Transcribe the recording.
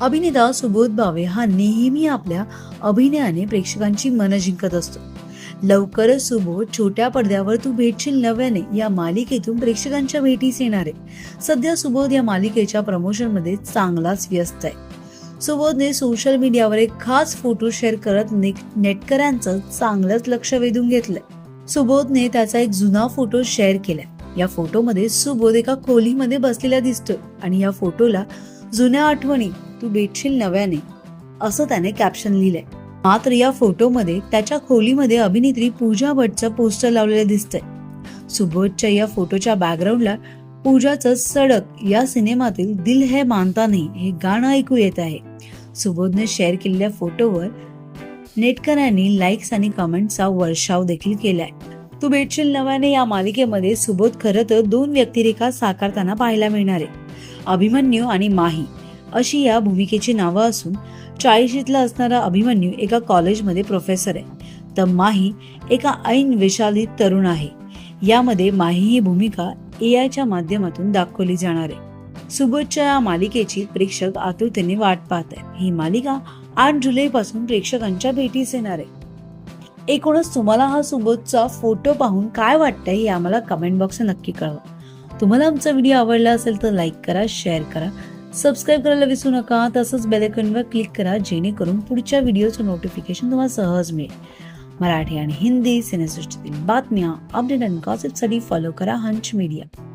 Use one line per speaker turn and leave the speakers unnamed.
अभिनेता सुबोध भावे हा नेहमी आपल्या अभिनयाने प्रेक्षकांची मन जिंकत असतो. लवकरच सुबोध छोट्या पडद्यावर तू भेटशील नव्याने या मालिकेतून प्रेक्षकांच्या भेटीस येणार. आहे सध्या सुबोध या मालिकेच्या प्रमोशनमध्ये चांगलाच व्यस्त आहे. सुबोधने सोशल मीडियावर एक खास फोटो शेअर करत नेटकऱ्यांचं चांगलंच लक्ष वेधून घेतलंय. सुबोधने त्याचा एक जुना फोटो शेअर केलाय. या फोटोमध्ये सुबोध एका खोलीमध्ये बसलेला दिसतोय आणि या फोटोला जुन्या आठवणी तू भेटशील नव्याने असं त्याने कॅप्शन लिहिलंय. मात्र या फोटोमध्ये त्याच्या खोलीमध्ये अभिनेत्री पूजा भट्टचं पोस्टर लावलेलं दिसतंय. सुबोधच्या या फोटोच्या बॅकग्राऊंडला पूजाचं सडक या सिनेमातील दिल है मानता नाही हे गाणं ऐकू येत आहे. सुबोधने शेअर केलेल्या फोटोवर नेटकऱ्यांनी लाईक्स आणि कमेंटचा वर्षाव देखील केलाय. तू भेटशील नव्याने या मालिकेमध्ये सुबोध खरं तर दोन व्यक्तिरेखा साकारताना पाहायला मिळणार आहे. अभिमन्यू आणि माही. अशी या भूमिकेची नावं असून चाळीशीतला असणारा अभिमन्यू एका कॉलेजमध्ये प्रोफेसर आहे. तर माही एका ऐन विशालित तरुण आहे. यामध्ये माही ही भूमिका ए आयच्या माध्यमातून दाखवली जाणार आहे. सुबोधच्या या मालिकेची प्रेक्षक आतुरतेने वाट पाहत आहे ही मालिका आठ जुलै पासून प्रेक्षकांच्या भेटीस येणार आहे. एकूणच तुम्हाला हा सुबोधचा फोटो पाहून काय वाटतंय हे आम्हाला कमेंट बॉक्स नक्की कळवा. तुम्हाला आमचा व्हिडिओ आवडला असेल तर लाईक करा शेअर करा. सबस्क्राईब करायला विसरू नका. तसंच बेलेकनवर क्लिक करा जेणेकरून पुढच्या व्हिडिओचं नोटिफिकेशन तुम्हाला सहज मिळेल. मराठी आणि हिंदी सिनेसृष्टीतील बातम्या अपडेट आणि गॉसिपसाठी फॉलो करा हंच मीडिया